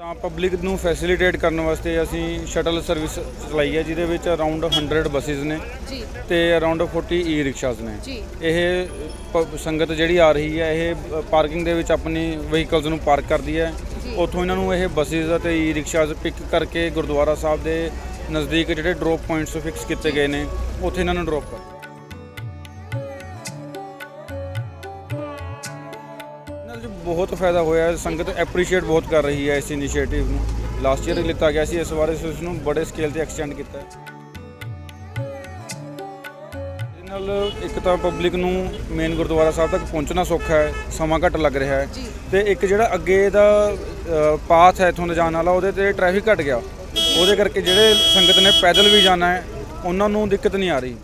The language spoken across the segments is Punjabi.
ਤਾਂ ਪਬਲਿਕ ਨੂੰ ਫੈਸਿਲਿਟੇਟ ਕਰਨ ਵਾਸਤੇ ਅਸੀਂ ਸ਼ਟਲ ਸਰਵਿਸ ਚਲਾਈ ਹੈ ਜਿਹਦੇ ਵਿੱਚ ਅਰਾਊਂਡ 100 ਬੱਸਿਸ ਨੇ ਜੀ। ਤੇ ਅਰਾਊਂਡ 40 ਈ ਰਿਕਸ਼ਾਸ ਨੇ। ਜੀ। ਇਹ ਪ- ਸੰਗਤ ਜਿਹੜੀ ਆ ਰਹੀ ਹੈ ਇਹ ਪਾਰਕਿੰਗ ਦੇ ਵਿੱਚ ਆਪਣੀ ਵਹੀਕਲਸ ਨੂੰ ਪਾਰਕ ਕਰਦੀ ਹੈ। ਉੱਥੋਂ ਇਹਨਾਂ ਨੂੰ ਇਹ ਬੱਸਿਸ ਅਤੇ ਈ ਰਿਕਸ਼ਾਸ ਪਿਕ ਕਰਕੇ ਗੁਰਦੁਆਰਾ ਸਾਹਿਬ ਦੇ ਨਜ਼ਦੀਕ ਜਿਹੜੇ ਡ੍ਰੌਪ ਪੁਆਇੰਟਸ ਫਿਕਸ ਕੀਤੇ ਗਏ ਨੇ ਉੱਥੇ ਇਹਨਾਂ ਨੂੰ ਡ੍ਰੌਪ ਕਰ ਬਹੁਤ ਫਾਇਦਾ ਹੋਇਆ ਹੈ। ਸੰਗਤ ਐਪਰੀਸ਼ੀਏਟ ਬਹੁਤ ਕਰ ਰਹੀ ਹੈ ਇਸ ਇਨੀਸ਼ੀਏਟਿਵ ਨੂੰ। ਲਾਸਟ ਈਅਰ ਲਿੱਤਾ ਗਿਆ ਸੀ ਇਸ ਵਾਰ ਇਸ ਨੂੰ ਬੜੇ ਸਕੇਲ ਤੇ ਐਕਸਟੈਂਡ ਕੀਤਾ ਹੈ। ਇਹਦੇ ਨਾਲ ਇੱਕ ਤਾਂ ਪਬਲਿਕ ਨੂੰ ਮੇਨ ਗੁਰਦੁਆਰਾ ਸਾਹਿਬ ਤੱਕ ਪਹੁੰਚਣਾ ਸੌਖਾ ਹੈ ਸਮਾਂ ਘੱਟ ਲੱਗ ਰਿਹਾ ਹੈ। ਤੇ ਇੱਕ ਜਿਹੜਾ ਅੱਗੇ ਦਾ ਪਾਥ ਹੈ ਇਥੋਂ ਦਾ ਜਾਣ ਵਾਲਾ ਉਹਦੇ ਤੇ ਟ੍ਰੈਫਿਕ ਘਟ ਗਿਆ। ਉਹਦੇ ਕਰਕੇ ਜਿਹੜੇ ਸੰਗਤ ਨੇ ਪੈਦਲ ਵੀ ਜਾਣਾ ਹੈ ਉਹਨਾਂ ਨੂੰ ਦਿੱਕਤ ਨਹੀਂ ਆ ਰਹੀ।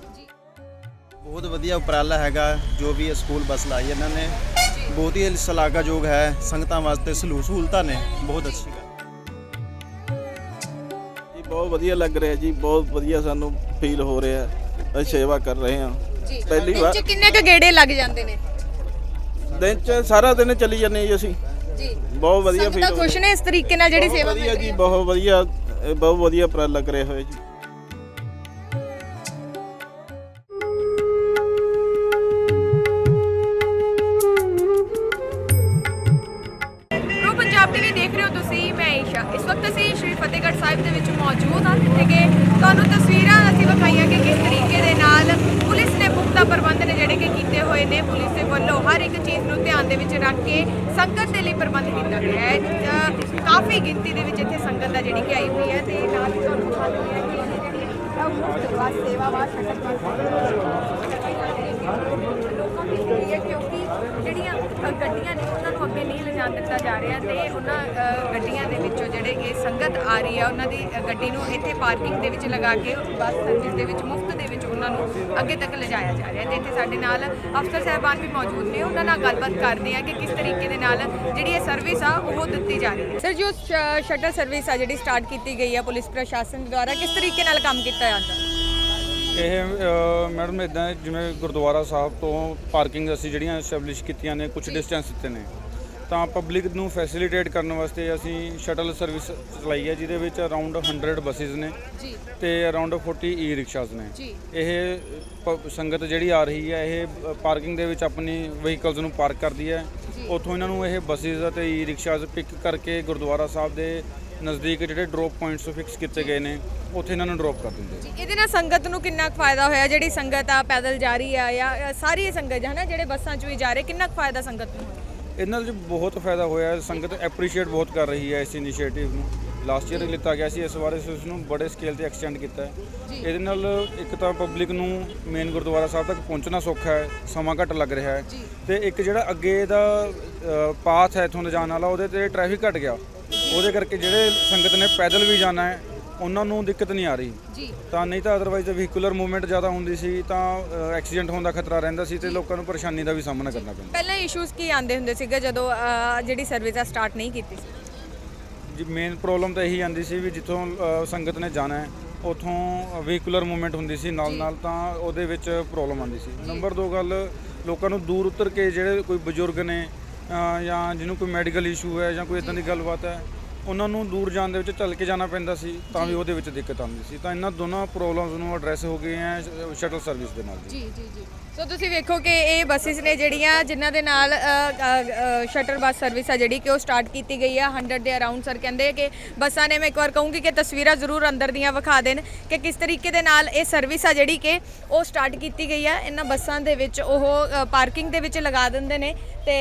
ਬਹੁਤ ਵਧੀਆ ਉਪਰਾਲਾ ਹੈਗਾ ਜੋ ਵੀ ਇਹ ਸਕੂਲ ਬੱਸ ਲਾਈ ਇਹਨਾਂ ਨੇ। ਬਹੁਤ ਹੀ ਸ਼ਲਾਘਾਯੋਗ ਹੈ ਸੰਗਤਾਂ ਵਾਸਤੇ ਸਹੂਲ- ਸਹੂਲਤਾਂ ਨੇ ਬਹੁਤ ਅੱਛੀ ਗੱਲ। ਜੀ ਬਹੁਤ ਵਧੀਆ ਲੱਗ ਰਿਹਾ ਜੀ ਬਹੁਤ ਵਧੀਆ ਸਾਨੂੰ ਫੀਲ ਹੋ ਰਿਹਾ ਅਸੀਂ ਸੇਵਾ ਕਰ ਰਹੇ ਹਾਂ। ਜੀ ਪਹਿਲੀ ਦਿਨ ਵਾਰ- ਚ ਕਿੰਨੇ ਕ ਗੇੜੇ ਲੱਗ ਜਾਂਦੇ ਨੇ? ਦਿਨ ਚ ਸਾਰਾ ਦਿਨ ਚੱਲੀ ਜਾਂਦੇ ਜੀ ਅਸੀਂ। ਜੀ ਬਹੁਤ ਵਧੀਆ ਫੀਲ ਸੰਗਤਾਂ ਖੁਸ਼ ਨੇ ਇਸ ਤਰੀਕੇ ਨਾਲ ਜਿਹੜੀ ਸੇਵਾ ਮਿਲ ਵਧੀਆ ਰਹੀ ਜੀ ਹੈ? ਬਹੁਤ ਵਧੀਆ ਇਹ ਬਹੁਤ ਵਧੀਆ ਉਪਰਾਲਾ ਕਰਿਆ ਹੋਇਆ ਜੀ। ਇਸ ਵਕਤ ਅਸੀਂ ਸ਼੍ਰੀ ਫਤਿਹਗੜ੍ਹ ਸਾਹਿਬ ਦੇ ਵਿੱਚ ਮੌਜੂਦ ਹਾਂ, ਜਿੱਥੇ ਕਿ ਤੁਹਾਨੂੰ ਤਸਵੀਰਾਂ ਅਸੀਂ ਵਿਖਾਈਆਂ ਕਿ ਕਿਸ ਤਰੀਕੇ ਦੇ ਨਾਲ ਪੁਲਿਸ ਨੇ ਪੁਖਤਾ ਪ੍ਰਬੰਧ ਨੇ ਜਿਹੜੇ ਕਿ ਕੀਤੇ ਹੋਏ ਨੇ। ਪੁਲਿਸ ਦੇ ਵੱਲੋਂ ਹਰ ਇੱਕ ਚੀਜ਼ ਨੂੰ ਧਿਆਨ ਦੇ ਵਿੱਚ ਰੱਖ ਕੇ ਸੰਗਤ ਦੇ ਲਈ ਪ੍ਰਬੰਧ ਕੀਤਾ ਗਿਆ ਹੈ। ਕਾਫੀ ਗਿਣਤੀ ਦੇ ਵਿੱਚ ਇੱਥੇ ਸੰਗਤ ਦਾ ਜਿਹੜੀ ਕਿ ਆਈ ਹੋਈ ਹੈ ਤੇ ਨਾਲ ਹੀ ਤੁਹਾਨੂੰ ਦਿਖਾ ਦਿੰਦੇ ਹਾਂ ਕਿ ਜਿਹੜੀ ਮੁਫ਼ਤ ਬੱਸ, ਸੇਵਾ ਵਾ ਸ਼ਟਲ ਬੱਸ, ਲੋਕਾਂ ਦੀ ਜਿਹੜੀਆਂ ਗੱਡੀਆਂ ਨੇ, ਉਹਨਾਂ ਨੂੰ ਅੱਗੇ ਨਹੀਂ ਲਿਜਾਣ ਦਿੱਤਾ ਜਾ ਰਿਹਾ ਤੇ ਉਹਨਾਂ ਗੱਡੀਆਂ ਦੇ ਵਿੱਚੋਂ ਜਿਹੜੇ ਇਹ ਸੰਗਤ ਆ ਰਹੀ ਹੈ ਉਹਨਾਂ ਦੀ ਗੱਡੀ ਨੂੰ ਇੱਥੇ ਪਾਰਕਿੰਗ ਦੇ ਵਿੱਚ ਲਗਾ ਕੇ, ਬੱਸ ਸਰਵਿਸ ਦੇ ਵਿੱਚ, ਮੁਫਤ ਦੇ ਵਿੱਚ ਉਹਨਾਂ ਨੂੰ ਅੱਗੇ ਤੱਕ ਲਿਜਾਇਆ ਜਾ ਰਿਹਾ ਤੇ ਇੱਥੇ ਸਾਡੇ ਨਾਲ ਅਫਸਰ ਸਾਹਿਬਾਨ ਵੀ ਮੌਜੂਦ ਨੇ, ਉਹਨਾਂ ਨਾਲ ਗੱਲਬਾਤ ਕਰਦੇ ਆ ਕਿ ਕਿਸ ਤਰੀਕੇ ਦੇ ਨਾਲ ਜਿਹੜੀ ਇਹ ਸਰਵਿਸ ਆ, ਉਹ ਦਿੱਤੀ ਜਾ ਰਹੀ ਹੈ। ਸਰ ਜੋ ਸ਼ਟਰ ਸਰਵਿਸ ਆ, ਜਿਹੜੀ ਸਟਾਰਟ ਕੀਤੀ ਗਈ ਹੈ ਪੁਲਿਸ ਪ੍ਰਸ਼ਾਸਨ ਦੁਆਰਾ, ਕਿਸ ਤਰੀਕੇ ਨਾਲ ਕੰਮ ਕੀਤਾ ਜਾਂਦਾ? ਇਹ ਮੈਡਮ ਇਦਾਂ ਜਿਵੇਂ ਗੁਰਦੁਆਰਾ ਸਾਹਿਬ ਤੋਂ ਪਾਰਕਿੰਗ ਅਸੀਂ ਜਿਹੜੀਆਂ ਐਸਟੈਬਲਿਸ਼ ਕੀਤੀਆਂ ਨੇ ਕੁਝ ਡਿਸਟੈਂਸ ਦਿੱਤੇ ਨੇ। ਤਾਂ ਪਬਲਿਕ ਨੂੰ ਫੈਸਿਲਿਟੇਟ ਕਰਨ ਵਾਸਤੇ ਅਸੀਂ ਸ਼ਟਲ ਸਰਵਿਸ ਚਲਾਈ ਹੈ ਜਿਹਦੇ ਵਿੱਚ ਅਰਾਊਂਡ 100 ਬੱਸਿਸ ਨੇ ਜੀ। ਤੇ ਅਰਾਊਂਡ 40 ਈ ਰਿਕਸ਼ਾਸ ਨੇ। ਜੀ। ਇਹ ਸੰਗਤ ਜਿਹੜੀ ਆ ਰਹੀ ਹੈ ਇਹ ਪਾਰਕਿੰਗ ਦੇ ਵਿੱਚ ਆਪਣੀ ਵਹੀਕਲਸ ਨੂੰ ਪਾਰਕ ਕਰਦੀ ਹੈ। ਉੱਥੋਂ ਇਹਨਾਂ ਨੂੰ ਇਹ ਬੱਸਿਸ ਅਤੇ ਈ ਰਿਕਸ਼ਾਸ ਪਿਕ ਕਰਕੇ ਗੁਰਦੁਆਰਾ ਸਾਹਿਬ ਦੇ ਨਜ਼ਦੀਕ ਜਿਹੜੇ ਡ੍ਰੌਪ ਪੁਆਇੰਟਸ ਫਿਕਸ ਕੀਤੇ ਗਏ ਨੇ ਉੱਥੇ ਇਹਨਾਂ ਨੂੰ ਡ੍ਰੌਪ ਕਰ ਦਿੰਦੇ ਜੀ, ਇਹਦੇ ਨਾਲ ਸੰਗਤ ਨੂੰ ਕਿੰਨਾ ਕੁ ਫਾਇਦਾ ਹੋਇਆ? ਜਿਹੜੀ ਸੰਗਤ ਆ ਪੈਦਲ ਜਾ ਰਹੀ ਆ ਜਾਂ ਸਾਰੀ ਸੰਗਤ ਹੈ ਨਾ ਜਿਹੜੇ ਬੱਸਾਂ 'ਚ ਵੀ ਜਾ ਰਹੇ ਕਿੰਨਾ ਕੁ ਫਾਇਦਾ ਸੰਗਤ ਨੂੰ? ਹੋਇਆ? ਇਹਨਾਂ ਨਾਲ ਜੀ ਬਹੁਤ ਫਾਇਦਾ ਹੋਇਆ। ਹੈ ਸੰਗਤ ਐਪਰੀਸ਼ੀਏਟ ਬਹੁਤ ਕਰ ਰਹੀ ਹੈ ਇਸ ਇਨੀਸ਼ੀਏਟਿਵ ਨੂੰ। ਲਾਸਟ ਈਅਰ ਲਿੱਤਾ ਗਿਆ ਸੀ ਇਸ ਵਾਰ ਇਸ ਇਸ ਨੂੰ ਬੜੇ ਸਕੇਲ ਤੇ ਐਕਸਟੈਂਡ ਕੀਤਾ ਹੈ। ਇਹਦੇ ਨਾਲ ਇੱਕ ਤਾਂ ਪਬਲਿਕ ਨੂੰ ਮੇਨ ਗੁਰਦੁਆਰਾ ਸਾਹਿਬ ਤੱਕ ਪਹੁੰਚਣਾ ਸੌਖਾ ਹੈ ਸਮਾਂ ਘੱਟ ਲੱਗ ਰਿਹਾ ਹੈ। ਤੇ ਇੱਕ ਜਿਹੜਾ ਅੱਗੇ ਦਾ ਪਾਥ ਹੈ ਇਥੋਂ ਦਾ ਜਾਣ ਵਾਲਾ ਉਹਦੇ ਤੇ ਟ੍ਰੈਫਿਕ ਘਟ ਗਿਆ। ਉਹਦੇ ਕਰਕੇ ਜਿਹੜੇ ਸੰਗਤ ਨੇ ਪੈਦਲ ਵੀ ਜਾਣਾ ਹੈ ਉਹਨਾਂ ਨੂੰ ਦਿੱਕਤ ਨਹੀਂ ਆ ਰਹੀ। ਜੀ। ਤਾਂ ਨਹੀਂ ਤਾਂ ਅਦਰਵਾਈਜ਼ ਵਹੀਕੂਲਰ ਮੂਵਮੈਂਟ ਜ਼ਿਆਦਾ ਹੁੰਦੀ ਸੀ ਤਾਂ ਐਕਸੀਡੈਂਟ ਹੋਣ ਦਾ ਖਤਰਾ ਰਹਿੰਦਾ ਸੀ ਤੇ ਲੋਕਾਂ ਨੂੰ ਪਰੇਸ਼ਾਨੀ ਦਾ ਵੀ ਸਾਹਮਣਾ ਕਰਨਾ ਪੈਂਦਾ। ਪਹਿਲਾਂ ਇਸ਼ੂਜ਼ ਕੀ ਆਉਂਦੇ ਹੁੰਦੇ ਸੀਗੇ ਜਦੋਂ ਜਿਹੜੀ ਸਰਵਿਸ ਆ ਸਟਾਰਟ ਨਹੀਂ ਕੀਤੀ ਸੀ? ਜੀ ਮੇਨ ਪ੍ਰੋਬਲਮ ਤਾਂ ਇਹੀ ਆਂਦੀ ਸੀ ਵੀ ਜਿੱਥੋਂ ਅ, ਸੰਗਤ ਨੇ ਜਾਣਾ ਹੈ ਉਥੋਂ ਵਹੀਕੂਲਰ ਮੂਵਮੈਂਟ ਹੁੰਦੀ ਸੀ ਨਾਲ ਨਾਲ ਤਾਂ ਉਹਦੇ ਵਿੱਚ ਪ੍ਰੋਬਲਮ ਆਂਦੀ ਸੀ। ਨੰਬਰ 2 ਗੱਲ ਲੋਕਾਂ ਨੂੰ ਦੂਰ ਉਤਰ ਕੇ ਜਿਹੜੇ ਕੋਈ ਬਜ਼ੁਰਗ ਨੇ ਅ, ਜਾਂ ਜਿਹਨੂੰ ਕੋਈ ਮੈਡੀਕਲ ਇਸ਼ੂ ਹੈ ਜਾਂ ਕੋਈ ਇਦਾਂ ਦੀ ਗੱਲਬਾਤ ਹੈ ਉਹਨਾਂ ਨੂੰ ਦੂਰ ਜਾਣ ਦੇ ਵਿੱਚ ਚੱਲ ਕੇ ਜਾਣਾ ਪੈਂਦਾ ਸੀ ਤਾਂ ਵੀ ਉਹਦੇ ਵਿੱਚ ਦਿੱਕਤ ਆਉਂਦੀ ਸੀ। ਤਾਂ ਇਹਨਾਂ ਦੋਨਾਂ ਪ੍ਰੋਬਲਮਸ ਨੂੰ ਐਡਰੈਸ ਹੋ ਗਏ ਹੈ ਸ਼ਟਲ ਸਰਵਿਸ ਦੇ ਨਾਲ ਜੀ। ਜੀ ਜੀ ਸੋ ਤੁਸੀਂ ਵੇਖੋ ਕਿ ਇਹ ਬੱਸਿਸ ਨੇ ਜਿਹੜੀਆਂ ਜਿਨ੍ਹਾਂ ਦੇ ਨਾਲ ਸ਼ਟਲ ਬੱਸ ਸਰਵਿਸ ਆ ਜਿਹੜੀ ਕਿ ਉਹ ਸਟਾਰਟ ਕੀਤੀ ਗਈ ਆ 100 ਦੇ ਅਰਾਊਂਡ ਸਰ ਕਹਿੰਦੇ ਕਿ ਬੱਸਾਂ ਨੇ ਮੈਂ ਇੱਕ ਵਾਰ ਕਹੂੰਗੀ ਕਿ ਤਸਵੀਰਾਂ ਜ਼ਰੂਰ ਅੰਦਰ ਦੀਆਂ ਵਿਖਾ ਦੇਣ ਕਿ ਕਿਸ ਤਰੀਕੇ ਦੇ ਨਾਲ ਇਹ ਸਰਵਿਸ ਆ ਜਿਹੜੀ ਕਿ ਉਹ ਸਟਾਰਟ ਕੀਤੀ ਗਈ ਆ। ਇਹਨਾਂ ਬੱਸਾਂ ਦੇ ਵਿੱਚ ਉਹ ਪਾਰਕਿੰਗ ਦੇ ਵਿੱਚ ਲਗਾ ਦਿੰਦੇ ਨੇ ਤੇ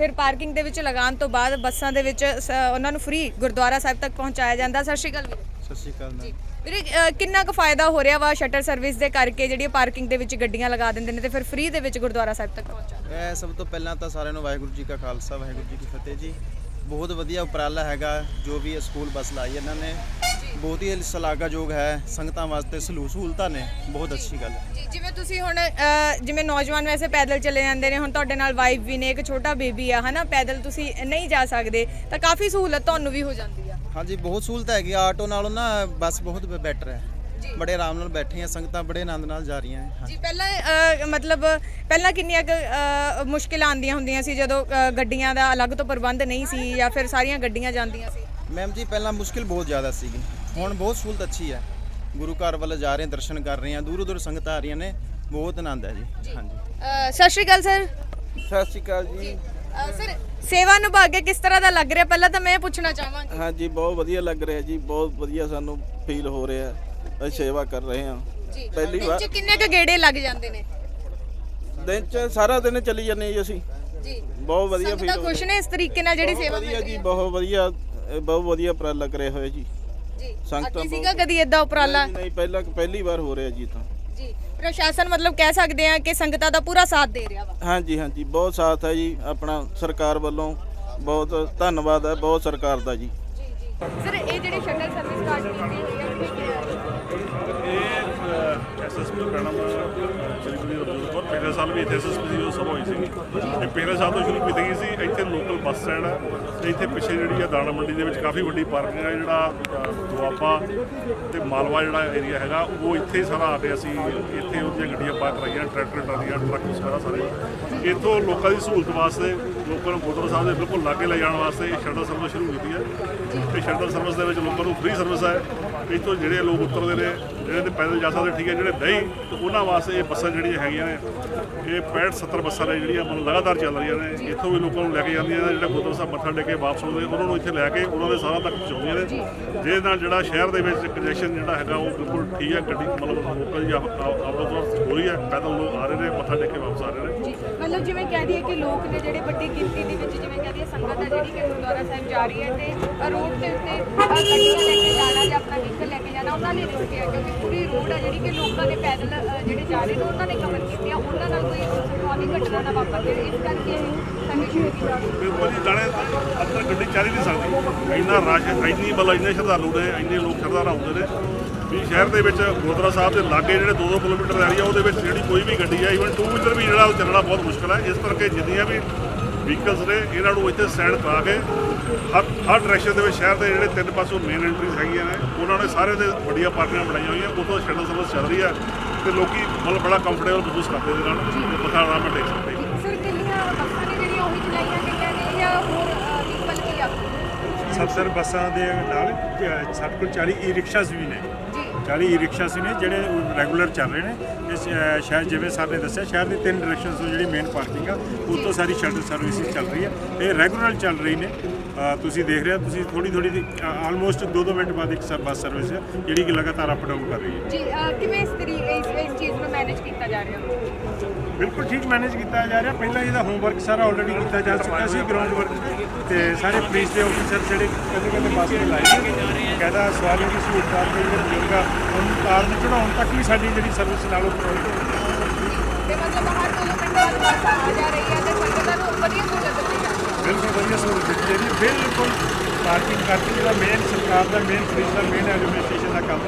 ਫਿਰ ਪਾਰਕਿੰਗ ਦੇ ਵਿੱਚ ਲਗਾਉਣ ਤੋਂ ਬਾਅਦ ਬੱਸਾਂ ਦੇ ਵਿੱਚ ਸ- ਉਹਨਾਂ ਨੂੰ ਫ੍ਰੀ ਗੁਰਦੁਆਰਾ ਸਾਹਿਬ ਤੱਕ ਪਹੁੰਚਾਇਆ ਜਾਂਦਾ। ਸਤਿ ਸ਼੍ਰੀ ਅਕਾਲ ਵੀਰੇ। ਸਤਿ ਸ਼੍ਰੀ ਅਕਾਲ ਮੈਮ। ਵੀਰੇ ਅ, ਕਿੰਨਾ ਕੁ ਫਾਇਦਾ ਹੋ ਰਿਹਾ ਵਾ ਸ਼ਟਰ ਸਰਵਿਸ ਦੇ ਕਰਕੇ ਜਿਹੜੀ ਪਾਰਕਿੰਗ ਦੇ ਵਿੱਚ ਗੱਡੀਆਂ ਲਗਾ ਦਿੰਦੇ ਨੇ ਤੇ ਫਿਰ ਫ੍ਰੀ ਦੇ ਵਿੱਚ ਗੁਰਦੁਆਰਾ ਸਾਹਿਬ ਤੱਕ ਪਹੁੰਚਾ ਇਹ ਸਭ ਤੋਂ ਪਹਿਲਾਂ ਤਾਂ ਸਾਰਿਆਂ ਨੂੰ ਵਾਹਿਗੁਰੂ ਜੀ ਕਾ ਖਾਲਸਾ ਵਾਹਿਗੁਰੂ ਜੀ ਕੀ ਫਤਿਹ ਜੀ। ਬਹੁਤ ਵਧੀਆ ਉਪਰਾਲਾ ਹੈਗਾ ਜੋ ਵੀ ਇਹ ਸਕੂਲ ਬੱਸ ਲਾਈ ਇਹਨਾਂ ਨੇ। ਬਹੁਤ ਹੀ ਸ਼ਲਾਘਾਯੋਗ ਹੈ ਸੰਗਤਾਂ ਵਾਸਤੇ ਸਹੂਲ- ਸਹੂਲਤਾਂ ਨੇ। ਬਹੁਤ ਅੱਛੀ ਗੱਲ ਹੈ। ਜੀ ਜਿਵੇਂ ਤੁਸੀਂ ਹੁਣ ਅ, ਜਿਵੇਂ ਨੌਜਵਾਨ ਵੈਸੇ ਪੈਦਲ ਚਲੇ ਜਾਂਦੇ ਨੇ ਹੁਣ ਤੁਹਾਡੇ ਨਾਲ ਵਾਈਫ ਵੀ ਨੇ ਇੱਕ ਛੋਟਾ ਬੇਬੀ ਆ ਹਨਾ? ਪੈਦਲ ਤੁਸੀਂ ਨਹੀਂ ਜਾ ਸਕਦੇ ਤਾਂ ਕਾਫੀ ਸਹੂਲਤ ਤੁਹਾਨੂੰ ਵੀ ਹੋ ਜਾਂਦੀ ਆ। ਹਾਂਜੀ ਬਹੁਤ ਸਹੂਲਤ ਹੈਗੀ ਆ, ਆਟੋ ਨਾਲੋਂ ਨਾ ਬੱਸ ਬਹੁਤ ਬੈਟਰ ਹੈ। ਬੜੇ ਆਰਾਮ ਨਾਲ ਬੈਠੇ ਆ ਸੰਗਤਾਂ ਬੜੇ ਆਨੰਦ ਨਾਲ ਜਾ ਰਹੀਆਂ ਹੈ ਜੀ ਪਹਿਲਾਂ ਮਤਲਬ ਪਹਿਲਾਂ ਕਿੰਨੀਆਂ ਕੁ, ਮੁਸ਼ਕਿਲਾਂ ਆਉਂਦੀਆਂ ਹੁੰਦੀਆਂ ਸੀ ਜਦੋਂ ਗੱਡੀਆਂ ਦਾ ਅਲੱਗ ਤੋਂ ਪ੍ਰਬੰਧ ਨਹੀਂ ਸੀ ਜਾਂ ਫਿਰ ਸਾਰੀਆਂ ਗੱਡੀਆਂ ਜਾਂਦੀਆਂ ਸੀ? ਮੈਮ ਜੀ ਪਹਿਲਾਂ ਮੁਸ਼ਕਿਲ ਬਹੁਤ ਜ਼ਿਆਦਾ ਸੀਗੀ। ਹੁਣ ਬਹੁਤ ਸਹੂਲਤ ਅੱਛੀ ਹੈ। ਗੁਰੂ ਘਰ ਵੱਲ ਜਾ ਰਹੇ ਹਾਂ ਦਰਸ਼ਨ ਕਰ ਰਹੇ ਹਾਂ ਦੂਰੋਂ ਦੂਰ ਸੰਗਤਾਂ ਆ ਰਹੀਆਂ ਨੇ। ਬਹੁਤ ਆਨੰਦ ਹੈ ਜੀ। ਹਾਂਜੀ। ਸਤਿ ਸ਼੍ਰੀ ਅਕਾਲ ਸਰ। ਸਤਿ ਸ਼੍ਰੀ ਅਕਾਲ ਜੀ। ਸਰ ਸੇਵਾ ਨਿਭਾ ਕੇ ਕਿਸ ਤਰ੍ਹਾਂ ਦਾ ਲੱਗ ਰਿਹਾ? ਪਹਿਲਾਂ ਤਾਂ ਮੈਂ ਇਹ ਪੁੱਛਣਾ ਚਾਹਾਂਗੀ। ਹਾਂਜੀ ਬਹੁਤ ਵਧੀਆ ਲੱਗ ਰਿਹਾ ਜੀ ਬਹੁਤ ਵਧੀਆ ਸਾਨੂੰ ਫੀਲ ਹੋ ਰਿਹਾ। ਅਸੀਂ ਸੇਵਾ ਕਰ ਰਹੇ ਹਾਂ। ਜੀ। ਪਹਿਲੀ ਦਿਨ ਵਾਰ ਚ ਕਿੰਨੇ ਕ ਗੇੜੇ ਲੱਗ ਜਾਂਦੇ ਨੇ? ਦਿਨ ਚ ਸਾਰਾ ਦਿਨ ਚੱਲੀ ਜਾਂਦੇ ਜੀ ਅਸੀਂ। ਜੀ। ਬਹੁਤ ਵਧੀਆ ਫੀਲ ਸੰਗਤਾਂ ਹੋ ਖੁਸ਼ ਨੇ ਇਸ ਤਰੀਕੇ ਨਾਲ ਜਿਹੜੀ ਸੇਵਾ ਵਧੀਆ ਰਹੀ ਜੀ ਹੈ। ਬਹੁਤ ਵਧੀਆ ਇਹ ਬਹੁਤ ਵਧੀਆ ਉਪਰਾਲਾ ਕਰਿਆ ਹੋਇਆ ਜੀ। ਜੀ। ਸੰਗਤਾਂ ਅੱਗੇ ਬਹੁਤ- ਸੀਗਾ ਕਦੀ ਇਦਾਂ ਉਪਰਾਲਾ? ਨਹੀਂ ਪਹਿਲਾਂ ਪਹਿਲੀ ਵਾਰ ਹੋ ਰਿਹਾ ਜੀ ਤਾਂ। ਜੀ। ਪ੍ਰਸ਼ਾਸਨ ਮਤਲਬ ਕਹਿ ਸਕਦੇ ਆ ਕਿ ਸੰਗਤਾਂ ਦਾ ਪੂਰਾ ਸਾਥ ਦੇ ਰਿਹਾ ਵਾ। ਹਾਂਜੀ ਹਾਂਜੀ ਬਹੁਤ ਸਾਥ ਹੈ ਜੀ ਆਪਣਾ ਸਰਕਾਰ ਵੱਲੋਂ ਬਹੁਤ ਧੰਨਵਾਦ ਹੈ ਬਹੁਤ ਸਰਕਾਰ ਦਾ ਜੀ। ਜੀ ਜੀ। ਸਰ ਇਹ ਜਿਹੜੀ ਸ਼ਟਲ ਸਰਵਿਸ ਸਟਾਰਟ ਕੀਤੀ ਹੋਈ ਹੈ ਠੀਕ ਹੈ ਇਹ ਐਸਐਸਪੀ ਮੈਡਮ ਸ੍ਰੀ ਰਜੂਰ ਕੌਰ ਪਿਛਲੇ ਸਾਲ ਵੀ ਇੱਥੇ ਐਸਐਸਪੀ ਦੀ ਉਹ ਸਭਾ ਹੋਈ ਸੀਗੀ। ਇਹ ਪਿਛਲੇ ਸਾਲ ਤੋਂ ਸ਼ੁਰੂ ਕੀਤੀ ਗਈ ਸੀ। ਇੱਥੇ ਲੋਕਲ ਬੱਸ ਸਟੈਂਡ ਹੈ ਤੇ ਇੱਥੇ ਪਿੱਛੇ ਜਿਹੜੀ ਆ ਦਾਣਾ ਮੰਡੀ ਦੇ ਵਿੱਚ ਕਾਫੀ ਵੱਡੀ ਪਾਰਕਿੰਗ ਹੈ, ਜਿਹੜਾ ਦੁਆਬਾ ਤੇ ਮਾਲਵਾ ਜਿਹੜਾ ਏਰੀਆ ਹੈਗਾ, ਉਹ ਇੱਥੇ ਹੀ ਸਾਰਾ ਆ ਕੇ ਅਸੀਂ ਇੱਥੇ ਉਹਦੀਆਂ ਗੱਡੀਆਂ ਪਾਰਕ ਕਰਾਈਆਂ, ਟਰੈਕਟਰ ਟਰਾਲੀਆਂ, ਟਰੱਕ ਸਾਰਾ ਸਾਰੇ। ਇੱਥੋਂ ਲੋਕਾਂ ਦੀ ਸਹੂਲਤ ਵਾਸਤੇ, ਲੋਕਾਂ ਨੂੰ ਗੁਰਦੁਆਰਾ ਸਾਹਿਬ ਦੇ ਬਿਲਕੁਲ ਲਾਗੇ ਲੈ ਜਾਣ ਵਾਸਤੇ ਸ਼ਟਲ ਸਰਵਿਸ ਸ਼ੁਰੂ ਕੀਤੀ ਹੈ। ਤੇ ਸ਼ਟਲ ਸਰਵਿਸ ਦੇ ਵਿੱਚ ਲੋਕਾਂ ਨੂੰ ਫ੍ਰੀ ਸਰਵਿਸ ਹੈ। ਇੱਥੋਂ ਜਿਹੜੇ ਲੋਕ ਉਤਰਦੇ ਨੇ, ਜਿਹੜੇ ਤੇ ਪੈਦਲ ਜਾ ਸਕਦੇ, ਠੀਕ ਹੈ, ਜਿਹੜੇ ਨਹੀਂ, ਤੇ ਉਹਨਾਂ ਵਾਸਤੇ ਇਹ ਬੱਸਾਂ ਜਿਹੜੀਆਂ ਹੈਗੀਆਂ ਨੇ, ਇਹ 65 70 ਬੱਸਾਂ ਨੇ ਜਿਹੜੀਆਂ ਮਤਲਬ ਲਗਾਤਾਰ ਚੱਲ ਰਹੀਆਂ ਨੇ। ਇੱਥੋਂ ਵੀ ਲੋਕਾਂ ਨੂੰ ਲੈ ਕੇ ਜਾਂਦੀਆਂ ਨੇ, ਜਿਹੜਾ ਗੁਰਦੁਆਰਾ ਸਾਹਿਬ ਮੱਥਾ ਟੇਕ ਕੇ ਵਾਪਸ ਆਉਂਦੇ ਉਹਨਾਂ ਨੂੰ ਇੱਥੇ ਲੈ ਕੇ ਉਹਨਾਂ ਦੇ ਸਾਰਾ ਤੱਕ ਪਹੁੰਚਾਉਂਦੀਆਂ ਨੇ। ਜਿਹਦੇ ਨਾਲ ਜਿਹੜਾ ਸ਼ਹਿਰ ਦੇ ਵਿੱਚ ਕੰਜੈਸ਼ਨ ਜਿਹੜਾ ਹੈਗਾ, ਉਹ ਬਿਲਕੁਲ ਠੀਕ ਹੈ, ਗੱਡੀ ਮਤਲਬ ਲੋਕਾਂ ਦੀ ਆਪੋ ਹੋ ਰਹੀ ਹੈ, ਪੈਦਲ ਲੋਕ ਆ ਰਹੇ ਨੇ, ਮੱਥਾ ਟੇਕ ਕੇ ਵਾਪਸ ਆ ਰਹੇ ਨੇ। ਮਤਲਬ ਜਿਵੇਂ ਕਹਿ ਦਈਏ ਕਿ ਲੋਕ ਨੇ ਜਿਹੜੇ ਵੱਡੀ ਗਿਣਤੀ ਦੇ ਵਿੱਚ, ਜਿਵੇਂ ਕਹਿ ਦਈਏ ਸੰਗਤ ਹੈ ਜਿਹੜੀ ਕਿ ਗੁਰਦੁਆਰਾ ਸਾਹਿਬ ਜਾ ਰਹੀ ਹੈ ਤੇ ਰੋਡ ਦੇ ਉੱਤੇ ਗੱਡੀਆਂ ਲੈ ਕੇ ਜਾਣਾ ਜਾਂ ਆਪਣਾ ਜਾਣਾ ਕਿਉਂਕਿ ਪੂਰੀ ਰੋਡ ਹੈ ਜਿਹੜੀ ਕਿ ਲੋਕਾਂ ਨੇ ਪੈਦਲ ਅ, ਜਿਹੜੇ ਜਾ ਰਹੇ ਨੇ ਉਹਨਾਂ ਨੇ ਕਵਰ ਕੀਤੀ ਆ ਉਹਨਾਂ ਨਾਲ ਕੋਈ ਅਨੁਮਾਨੀ ਘਟਨਾ ਨਾ ਵਾਪਰੇ ਇਸ ਕਰਕੇ ਇਹ ਸਰਵਿਸ ਸ਼ੁਰੂ ਕੀਤੀ ਬਿਲਕੁਲ ਜੀ ਨਾਲੇ ਅੰਦਰ ਗੱਡੀ ਚੱਲ ਹੀ ਨਹੀਂ ਸਕਦੀ। ਇੰਨਾ ਰਸ਼ ਇੰਨੀ ਮਤਲਬ ਇੰਨੇ ਸ਼ਰਧਾਲੂ ਨੇ ਇੰਨੇ ਲੋਕ ਸ਼ਰਧਾਲੂ ਆਉਂਦੇ ਨੇ। ਵੀ ਸ਼ਹਿਰ ਦੇ ਵਿੱਚ ਗੁਰਦੁਆਰਾ ਸਾਹਿਬ ਦੇ ਲਾਗੇ ਜਿਹੜੇ 2-2 ਕਿਲੋਮੀਟਰ ਦਾ ਏਰੀਆ ਉਹਦੇ ਵਿੱਚ ਜਿਹੜੀ ਕੋਈ ਵੀ ਗੱਡੀ ਹੈ ਈਵਨ ਟੂ ਵੀਲਰ ਵੀ ਜਿਹੜਾ ਉਹ ਚੱਲਣਾ ਬਹੁਤ ਮੁਸ਼ਕਲ ਹੈ ਇਸ ਕਰਕੇ ਜਿੰਨੀਆਂ ਵੀ ਵਹੀਕਲਸ ਨੇ ਇਹਨਾਂ ਨੂੰ ਇੱਥੇ ਸਟੈਂਡ ਕਰਾ ਕੇ ਹਰ ਹਰ ਡਾਇਰੈਕਸ਼ਨ ਦੇ ਵਿੱਚ ਸ਼ਹਿਰ ਦੇ ਜਿਹੜੇ ਤਿੰਨ ਪਾਸੋਂ ਮੇਨ ਐਂਟਰੀਜ਼ ਹੈਗੀਆਂ ਨੇ ਉਹਨਾਂ ਨੇ ਸਾਰੇ ਦੇ ਵੱਡੀਆਂ ਪਾਰਕਿੰਗਾਂ ਬਣਾਈਆਂ ਹੋਈਆਂ ਉੱਥੋਂ ਸ਼ਟਲ ਸਰਵਿਸ ਚੱਲ ਰਹੀ ਹੈ ਤੇ ਲੋਕੀ ਮਤਲਬ ਬੜਾ ਕੰਫਰਟੇਬਲ ਮਹਿਸੂਸ ਕਰਦੇ ਨੇ ਨਾਲ ਤੇ ਮੱਥਾ ਆਰਾਮ ਨਾਲ ਟੇਕ ਸਕਦੇ ਸਰ ਕਿੰਨੀਆਂ ਬੱਸਾਂ ਨੇ ਜਿਹੜੀਆਂ ਉਹੀ ਚਲਾਈਆਂ ਗਈਆਂ ਨੇ ਜਾਂ ਹੋਰ ਵਹੀਕਲ ਵੀ ਆ? ਸਬਸਰ ਬੱਸਾਂ ਦੇ ਨਾਲ ਸਾਡੇ ਕੋਲ 40 ਈ ਰਿਕਸ਼ਾਸ ਵੀ ਨੇ। ਜੀ। 40 ਈ ਰਿਕਸ਼ਾਸ ਨੇ, ਜਿਹੜੇ ਰੈਗੂਲਰ ਚੱਲ ਰਹੇ ਨੇ। ਇਸ ਸ਼ਹਿਰ ਜਿਵੇਂ ਸਰ ਨੇ ਦੱਸਿਆ, ਸ਼ਹਿਰ ਦੇ ਤਿੰਨ ਡਾਇਰੈਕਸ਼ਨਸ ਤੋਂ ਜਿਹੜੀ ਮੇਨ ਪਾਰਕਿੰਗ ਆ ਉੱਥੋਂ ਸਾਰੀ ਸ਼ਟਲ ਸਰਵਿਸ ਚੱਲ ਰਹੀ ਹੈ ਇਹ ਰੈਗੂਲਰ ਚੱਲ ਰਹੀ ਨੇ। ਤੁਸੀਂ ਦੇਖ ਰਹੇ ਹੋ, ਤੁਸੀਂ ਥੋੜੀ ਥੋੜੀ ਆਲਮੋਸਟ 2-2 ਮਿੰਟ ਬਾਅਦ ਇੱਕ ਸਰ ਬੱਸ ਸਰਵਿਸ ਹੈ ਜਿਹੜੀ ਕਿ ਲਗਾਤਾਰ ਅਪ ਡਾਊਨ ਕਰ ਰਹੀ ਹੈ। ਜੀ ਕਿਵੇਂ ਇਸ ਤਰੀਕੇ, ਇਸ ਚੀਜ਼ ਨੂੰ ਮੈਨੇਜ ਕੀਤਾ ਜਾ ਰਿਹਾ? ਬਿਲਕੁਲ ਠੀਕ ਮੈਨੇਜ ਕੀਤਾ ਜਾ ਰਿਹਾ। ਪਹਿਲਾਂ ਇਹਦਾ ਹੋਮਵਰਕ ਸਾਰਾ ਆਲਰੇਡੀ ਕੀਤਾ ਜਾ ਚੁੱਕਾ ਸੀ ਗਰਾਊਂਡ ਵਰਕ ਤੇ ਸਾਰੇ ਪੁਲਿਸ ਦੇ ਆਫੀਸਰ ਜਿਹੜੇ ਕਦੇ ਕਦੇ ਬੱਸ ਤੇ ਲਾਏ ਕਹਿੰਦਾ ਸਵਾਰੀ ਦੀ ਸਹੂਲਤ ਵਾਸਤੇ ਜਿਹੜੇ ਬਜ਼ੁਰਗ ਆ ਉਹਨੂੰ ਕਾਰ ਨੂੰ ਚੜਾਉਣ ਤੱਕ ਵੀ ਸਾਡੀ ਜਿਹੜੀ ਸਰਵਿਸ ਨਾਲ ਉਹ ਤੇ ਮਤਲਬ ਬਾਹਰ ਤੋਂ ਪਿੰਡ ਵਾਲੀ ਆ ਜਾ ਰਹੀ ਹੈ ਤੇ ਸੰਗਤਾਂ ਨੂੰ ਵਧੀਆ ਸਹੂਲਤ ਦਿੱਤੀ ਜਾ ਰਹੀ ਹੈ। ਬਿਲਕੁਲ ਵਧੀਆ ਸਹੂਲਤ ਦਿੱਤੀ ਜਾਂਦੀ ਹੈ ਬਿਲਕੁਲ ਪਾਰਕਿੰਗ ਕਰਕੇ ਜਿਹੜਾ ਮੇਨ ਸਰਕਾਰ ਦਾ ਮੇਨ ਪੁਲਿਸ ਦਾ ਮੇਨ ਐਡਮਿਨਿਸਟ੍ਰੇਸ਼ਨ ਦਾ ਕੰਮ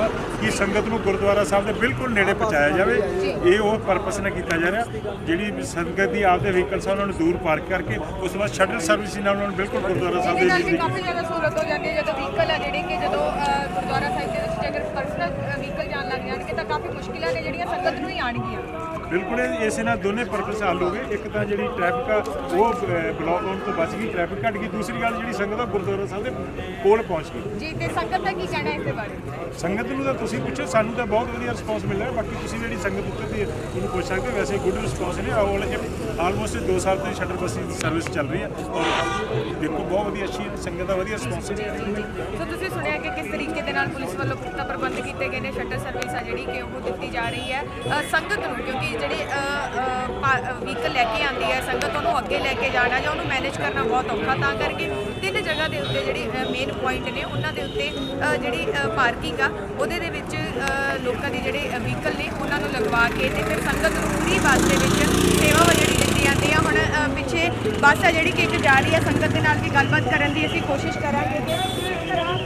ਕਿ ਸੰਗਤ ਨੂੰ ਗੁਰਦੁਆਰਾ ਸਾਹਿਬ ਦੇ ਬਿਲਕੁਲ ਨੇੜੇ ਪਹੁੰਚਾਇਆ ਜਾਵੇ। ਇਹ ਉਹ ਪਰਪਸ ਨਾਲ ਕੀਤਾ ਜਾ ਰਿਹਾ। ਜਿਹੜੀ ਸੰਗਤ ਦੀ ਆਪਦੇ ਵਹੀਕਲਸ ਆ ਉਹਨਾਂ ਨੂੰ ਦੂਰ ਪਾਰਕ ਕਰਕੇ ਉਸ ਤੋਂ ਬਾਅਦ ਸ਼ਟਲ ਸਰਵਿਸ ਨਾਲ ਉਹਨਾਂ ਨੂੰ ਬਿਲਕੁਲ ਗੁਰਦੁਆਰਾ ਸਾਹਿਬ ਦੇ ਨਜ਼ਦੀਕ। ਕਾਫੀ ਜ਼ਿਆਦਾ ਸਹੂਲਤ ਹੋ ਜਾਂਦੀ ਹੈ। ਜਦੋਂ ਵਹੀਕਲ ਹੈ ਜਿਹੜੀ ਕਿ ਜਦੋਂ ਗੁਰਦੁਆਰਾ ਸਾਹਿਬ ਦੇ ਵਿੱਚ ਅਗਰ ਪਰਸਨਲ ਵਹੀਕਲ ਜਾਣ ਲੱਗ ਜਾਣਗੇ ਤਾਂ ਕਾਫੀ ਮੁਸ਼ਕਿਲਾਂ ਨੇ ਜਿਹੜੀਆਂ ਸੰਗਤ ਨੂੰ ਹੀ ਆਣਗੀਆਂ ਬਿਲਕੁਲ ਇਸੇ ਨਾਲ ਦੋਨੇ ਪਰਪਸ ਹੱਲ ਹੋ ਗਏ। ਇੱਕ ਤਾਂ ਜਿਹੜੀ ਟ੍ਰੈਫਿਕ ਆ ਉਹ ਬਲੌਕ ਹੋਣ ਤੋਂ ਬਚ ਗਈ ਟ੍ਰੈਫਿਕ ਘਟ ਗਈ। ਦੂਸਰੀ ਗੱਲ ਜਿਹੜੀ ਸੰਗਤ ਆ ਗੁਰਦੁਆਰਾ ਸਾਹਿਬ ਦੇ ਕੋਲ ਪਹੁੰਚ ਗਈ। ਜੀ ਤੇ ਸੰਗਤ ਦਾ ਕੀ ਕਹਿਣਾ ਇਸ ਦੇ ਬਾਰੇ? ਸੰਗਤ ਨੂੰ ਤਾਂ ਤੁਸੀਂ ਪੁੱਛੋ ਸਾਨੂੰ ਤਾਂ ਬਹੁਤ ਵਧੀਆ ਰਿਸਪੌਂਸ ਮਿਲ ਰਿਹਾ ਬਾਕੀ ਤੁਸੀਂ ਜਿਹੜੀ ਸੰਗਤ ਉੱਤੇ ਦੀ ਉਹਨੂੰ ਪੁੱਛ ਸਕਦੇ ਹੋ। ਵੈਸੇ ਗੁੱਡ ਰਿਸਪੌਂਸ ਨੇ। ਆਲਮੋਸਟ 2 ਸਾਲ ਤੋਂ ਸ਼ਟਰ ਬੱਸ ਦੀ ਸਰਵਿਸ ਚੱਲ ਰਹੀ ਹੈ। ਔਰ ਦੇਖੋ ਬਹੁਤ ਵਧੀਆ ਅੱਛੀ ਸੰਗਤ ਦਾ ਵਧੀਆ ਰਿਸਪੌਂਸ ਹੈ। ਸੋ ਤੁਸੀਂ ਸੁਣਿਆ ਕਿ ਕਿਸ ਤਰੀਕੇ ਦੇ ਨਾਲ ਪੁਲਿਸ ਵੱਲੋਂ ਪੁਖਤਾ ਪ੍ਰਬੰਧ ਕੀਤੇ ਨੇ ਸ਼ਟਰ ਸਰਵਿਸ ਆ ਜਿਹੜੀ ਕਿ ਉਹ ਦਿੱਤੀ ਜਾ ਰਹੀ ਹੈ। ਸੰਗਤ ਨੂੰ, ਕਿਉਂਕਿ ਜਿਹੜੇ ਵਹੀਕਲ ਲੈ ਕੇ ਆਉਂਦੀ ਹੈ, ਸੰਗਤ ਉਹਨੂੰ ਅੱਗੇ ਲੈ ਕੇ ਜਾਣਾ ਜਾਂ ਉਹਨੂੰ ਮੈਨੇਜ ਕਰਨਾ ਬਹੁਤ ਔਖਾ ਤਾਂ ਕਰਕੇ ਤਿੰਨ ਜਗ੍ਹਾ ਦੇ ਉੱਤੇ ਜਿਹੜੇ ਮੇਨ ਪੁਆਇੰਟ ਨੇ, ਉਹਨਾਂ ਦੇ ਉੱਤੇ ਜਿਹੜੀ ਪਾਰਕਿੰਗ ਆ, ਉਹਦੇ ਦੇ ਵਿੱਚ ਲੋਕਾਂ ਦੀ ਜਿਹੜੇ ਵਹੀਕਲ ਨੇ, ਉਹਨਾਂ ਨੂੰ ਲਗਵਾ ਕੇ ਤੇ ਫਿਰ ਸੰਗਤ ਨੂੰ ਪੂਰੀ ਬੱਸ ਦੇ ਵਿੱਚ ਸੇਵਾ ਜਿਹੜੀ ਦਿੱਤੀ ਜਾਂਦੀ ਆ। ਹੁਣ ਪਿੱਛੇ ਬੱਸ ਆ ਜਿਹੜੀ ਕਿ ਇੱਕ ਜਾ ਰਹੀ ਹੈ ਸੰਗਤ ਦੇ ਨਾਲ ਵੀ ਗੱਲਬਾਤ ਕਰਨ ਦੀ ਅਸੀਂ ਕੋਸ਼ਿਸ਼ ਕਰਾਂਗੇ। ਕਿ ਕਿਸ ਤਰ੍ਹਾਂ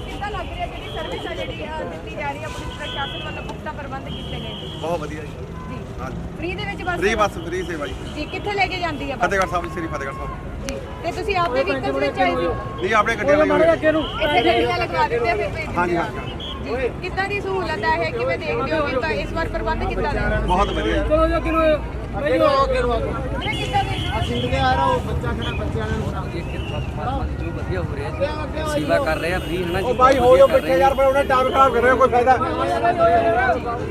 ਕਿੱਦਾਂ ਲੱਗ ਰਿਹਾ ਜਿਹੜੀ ਸਰਵਿਸ ਆ ਜਿਹੜੀ ਅ, ਦਿੱਤੀ ਜਾ ਰਹੀ ਹੈ ਪੁਲਿਸ ਪ੍ਰਸ਼ਾਸਨ ਵੱਲੋਂ ਪੁਖਤਾ ਪ੍ਰਬੰਧ ਕੀਤੇ ਗਏ ਨੇ। ਬਹੁਤ ਵਧੀਆ ਜੀ। ਜੀ। ਹਾਂਜੀ ਫ੍ਰੀ ਦੇ ਵਿੱਚ ਬੱਸ ਫ੍ਰੀ ਬੱਸ ਫ੍ਰੀ ਸੇਵਾ ਜੀ। ਜੀ ਕਿੱਥੇ ਲੈ ਕੇ ਜਾਂਦੀ ਹੈ ਬੱਸ? ਫਤਿਹਗੜ੍ਹ ਸਾਹਿਬ ਸ੍ਰੀ ਫਤਿਹਗੜ੍ਹ ਸਾਹਿਬ। ਜੀ ਤੇ ਤੁਸੀਂ ਆਪਦੇ ਵਹੀਕਲ ਵਿੱਚ ਆਏ ਸੀ? ਨਹੀਂ ਆਪਣੇ ਗੱਡੀਆਂ ਲਈ ਇੱਥੇ ਗੱਡੀਆਂ ਲਗਵਾ ਦਿੰਦੇ ਆ ਫਿਰ ਭੇਜ ਹਾਂਜੀ, ਆ। ਹਾਂਜੀ। ਜੀ ਕਿੱਦਾਂ ਦੀ ਸਹੂਲਤ ਹੈ ਇਹ? ਕਿਵੇਂ ਦੇਖਦੇ ਹੋ? ਕਿ ਤਾਂ ਇਸ ਵਾਰ ਪ੍ਰਬੰਧ ਕਿੱਦਾਂ ਦੇ ਨੇ? ਬਹੁਤ ਵਧੀਆ ਵੀਰੇ ਕਿੱਦਾਂ ਦੇ ਜੋ ਵਧੀਆ ਹੋ ਰਿਹਾ ਜੀ। ਸੇਵਾ ਕਰ ਰਹੇ ਆ ਫ੍ਰੀ ਹੈ ਨਾ ਜੀ। ਭਾਈ ਹੋ ਜੋ ਪਿੱਛੇ ਯਾਰ ਪਰ ਉਹਨੇ ਟਾਈਮ ਖਰਾਬ ਕਰ ਰਿਹਾ ਕੋਈ ਫਾਇਦਾ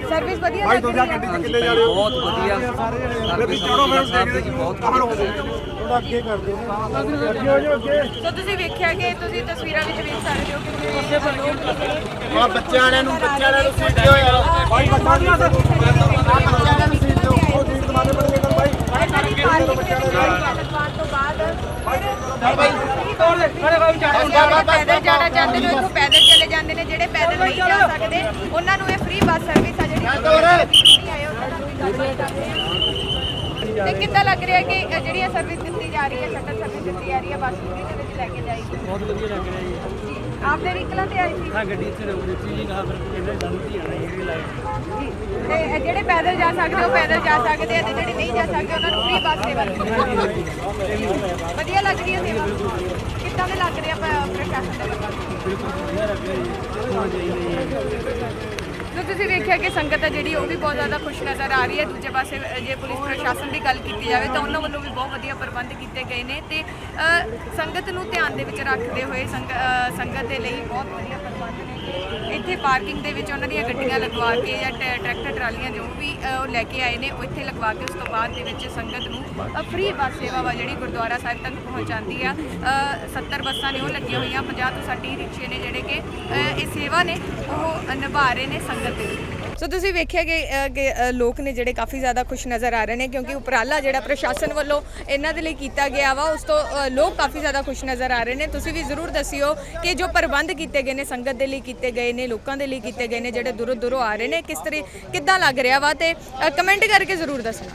ਸਰਵਿਸ ਵਧੀਆ ਲੱਗ ਰਹੀ ਹੈ? ਹਾਂਜੀ ਭਾਈ, ਬਹੁਤ ਵਧੀਆ। ਸਰਵਿਸ ਸਾਹਿਬ ਦੀ ਜੀ। ਬਹੁਤ ਥੋੜਾ ਅੱਗੇ ਕਰ ਦਿਓ। ਅੱਗੇ ਹੋ ਜਾਓ ਅੱਗੇ। ਸੋ ਤੁਸੀਂ ਵੇਖਿਆ ਕਿ ਤੁਸੀਂ ਤਸਵੀਰਾਂ ਵਿੱਚ ਵੇਖ ਸਕਦੇ ਹੋ ਕਿ ਆ ਬੱਚਿਆਂ ਵਾਲਿਆਂ ਨੂੰ ਬੱਚਿਆਂ ਵਾਲਿਆਂ ਨੂੰ ਸੀਟ ਦਿਓ ਯਾਰ ਭਾਈ ਬੱਚਾ ਆ ਬੱਚਿਆਂ ਨੂੰ ਸੀਟ ਦਿਓ ਉਹ ਜੀਤ ਦਮਾਨੇ ਬੜੇ ਗੱਲ ਭਾਈ ਇਹਨਾਂ ਦੀ ਪਾਰਕਿੰਗ ਦੇ ਵਿੱਚ ਲਗਵਾਉਣ ਤੋਂ ਬਾਅਦ ਜਿਹੜੇ ਪੈਦਲ ਜਾਣਾ ਚਾਹੁੰਦੇ ਨੇ ਇੱਥੋਂ ਪੈਦਲ ਚਲੇ ਜਾਂਦੇ ਨੇ ਜਿਹੜੇ ਪੈਦਲ ਨਹੀਂ ਜਾ ਸਕਦੇ ਉਹਨਾਂ ਨੂੰ ਇਹ ਫ੍ਰੀ ਬੱਸ ਸਰਵਿਸ ਆ ਜਿਹੜੀ ਨਹੀਂ ਆਏ ਉਹਨਾਂ ਨੂੰ ਵੀ ਗੱਲਬਾਤ ਕਰਦੇ ਹਾਂ। ਤੇ ਕਿੱਦਾਂ ਲੱਗ ਰਿਹਾ ਕਿ ਜਿਹੜੀ ਇਹ ਸਰਵਿਸ ਦਿੱਤੀ ਜਾ ਰਹੀ ਹੈ ਸ਼ਟਲ ਸਰਵਿਸ ਦਿੱਤੀ ਜਾ ਰਹੀ ਹੈ ਬੱਸ ਦੇ ਵਿੱਚ ਲੈ ਕੇ ਜਾਏਗੀ ਬਹੁਤ ਵਧੀਆ ਲੱਗ ਰਿਹਾ ਜੀ। ਆਪਦੇ ਵਹੀਕਲਾਂ ਤੇ ਆਈ ਸੀ? ਹਾਂ ਗੱਡੀ ਇੱਥੇ ਰੁਕ ਦਿੱਤੀ ਜੀ ਨਾ ਫਿਰ ਕਹਿੰਦੇ ਸਾਨੂੰ ਧੀ ਆਣਾ ਜਿਹੜੀ ਲਾਈਟ ਤੇ ਇਹ ਜਿਹੜੇ ਪੈਦਲ ਜਾ ਸਕਦੇ ਉਹ ਪੈਦਲ ਜਾ ਸਕਦੇ ਆ ਤੇ ਜਿਹੜੇ ਨਹੀਂ ਜਾ ਸਕਦੇ ਉਹਨਾਂ ਨੂੰ ਫ੍ਰੀ ਬੱਸ ਸੇਵਾ ਦਿੱਤੀ ਜਾਂਦੀ ਵਧੀਆ ਲੱਗ ਰਹੀ ਹੈ ਸੇਵਾ? ਕਿੱਦਾਂ ਦੇ ਲੱਗ ਰਿਹਾ ਪ- ਪ੍ਰਸ਼ਾਸਨ ਦੇ ਵੱਲੋਂ ਸੋ ਤੁਸੀਂ ਵੇਖਿਆ ਕਿ ਸੰਗਤ ਹੈ ਜਿਹੜੀ ਉਹ ਵੀ ਬਹੁਤ ਜ਼ਿਆਦਾ ਖੁਸ਼ ਨਜ਼ਰ ਆ ਰਹੀ ਹੈ। ਦੂਜੇ ਪਾਸੇ ਜੇ ਪੁਲਿਸ ਪ੍ਰਸ਼ਾਸਨ ਦੀ ਗੱਲ ਕੀਤੀ ਜਾਵੇ ਤਾਂ ਉਹਨਾਂ ਵੱਲੋਂ ਵੀ ਬਹੁਤ ਵਧੀਆ ਪ੍ਰਬੰਧ ਕੀਤੇ ਗਏ ਨੇ ਤੇ ਸੰਗਤ ਨੂੰ ਧਿਆਨ ਦੇ ਵਿੱਚ ਰੱਖਦੇ ਹੋਏ ਸੰਗ- ਸੰਗਤ ਦੇ ਲਈ ਬਹੁਤ ਵਧੀਆ ਪ੍ਰਬੰਧ ਨੇ। ਇੱਥੇ ਪਾਰਕਿੰਗ ਦੇ ਵਿੱਚ ਉਹਨਾਂ ਦੀਆਂ ਗੱਡੀਆਂ ਲਗਵਾ ਕੇ ਜਾਂ ਟਰੈ- ਟਰੈਕਟਰ ਟਰਾਲੀਆਂ ਜੋ ਵੀ ਉਹ ਲੈ ਕੇ ਆਏ ਨੇ ਉਹ ਇੱਥੇ ਲਗਵਾ ਕੇ ਉਸ ਤੋਂ ਬਾਅਦ ਦੇ ਵਿੱਚ ਸੰਗਤ ਨੂੰ ਫ੍ਰੀ ਬੱਸ ਸੇਵਾ ਵਾ ਜਿਹੜੀ ਗੁਰਦੁਆਰਾ ਸਾਹਿਬ ਤੱਕ ਪਹੁੰਚਾਉਂਦੀ ਆ। ਅ, 70 ਬੱਸਾਂ ਨੇ ਉਹ ਲੱਗੀਆਂ ਹੋਈਆਂ 50 ਤੋਂ 60 ਰਿਕਸ਼ੇ ਨੇ ਜਿਹੜੇ ਕਿ ਅ, ਇਹ ਸੇਵਾ ਨੇ ਉਹ ਨਿਭਾ ਰਹੇ ਨੇ ਸੰਗਤ ਦੇ ਲਈ ਸੋ ਤੁਸੀਂ ਵੇਖਿਆ ਕਿ ਅ, ਕਿ ਅ, ਲੋਕ ਨੇ ਜਿਹੜੇ ਕਾਫੀ ਜ਼ਿਆਦਾ ਖੁਸ਼ ਨਜ਼ਰ ਆ ਰਹੇ ਨੇ ਕਿਉਂਕਿ ਉਪਰਾਲਾ ਜਿਹੜਾ ਪ੍ਰਸ਼ਾਸਨ ਵੱਲੋਂ ਇਹਨਾਂ ਦੇ ਲਈ ਕੀਤਾ ਗਿਆ ਵਾ ਉਸ ਤੋਂ ਅ, ਲੋਕ ਕਾਫੀ ਜ਼ਿਆਦਾ ਖੁਸ਼ ਨਜ਼ਰ ਆ ਰਹੇ ਨੇ। ਤੁਸੀਂ ਵੀ ਜ਼ਰੂਰ ਦੱਸਿਓ ਕਿ ਜੋ ਪ੍ਰਬੰਧ ਕੀਤੇ ਗਏ ਨੇ ਸੰਗਤ ਦੇ ਲਈ ਕੀਤੇ ਗਏ ਨੇ ਲੋਕਾਂ ਦੇ ਲਈ ਕੀਤੇ ਗਏ ਨੇ ਜਿਹੜੇ ਦੂਰੋਂ ਦੂਰੋਂ ਆ ਰਹੇ ਨੇ ਕਿਸ ਤਰ੍ਹਾਂ ਕਿੱਦਾਂ ਲੱਗ ਰਿਹਾ ਵਾ ਤੇ ਕਮੈਂਟ ਕਰਕੇ ਜ਼ਰੂਰ ਦੱਸਣਾ।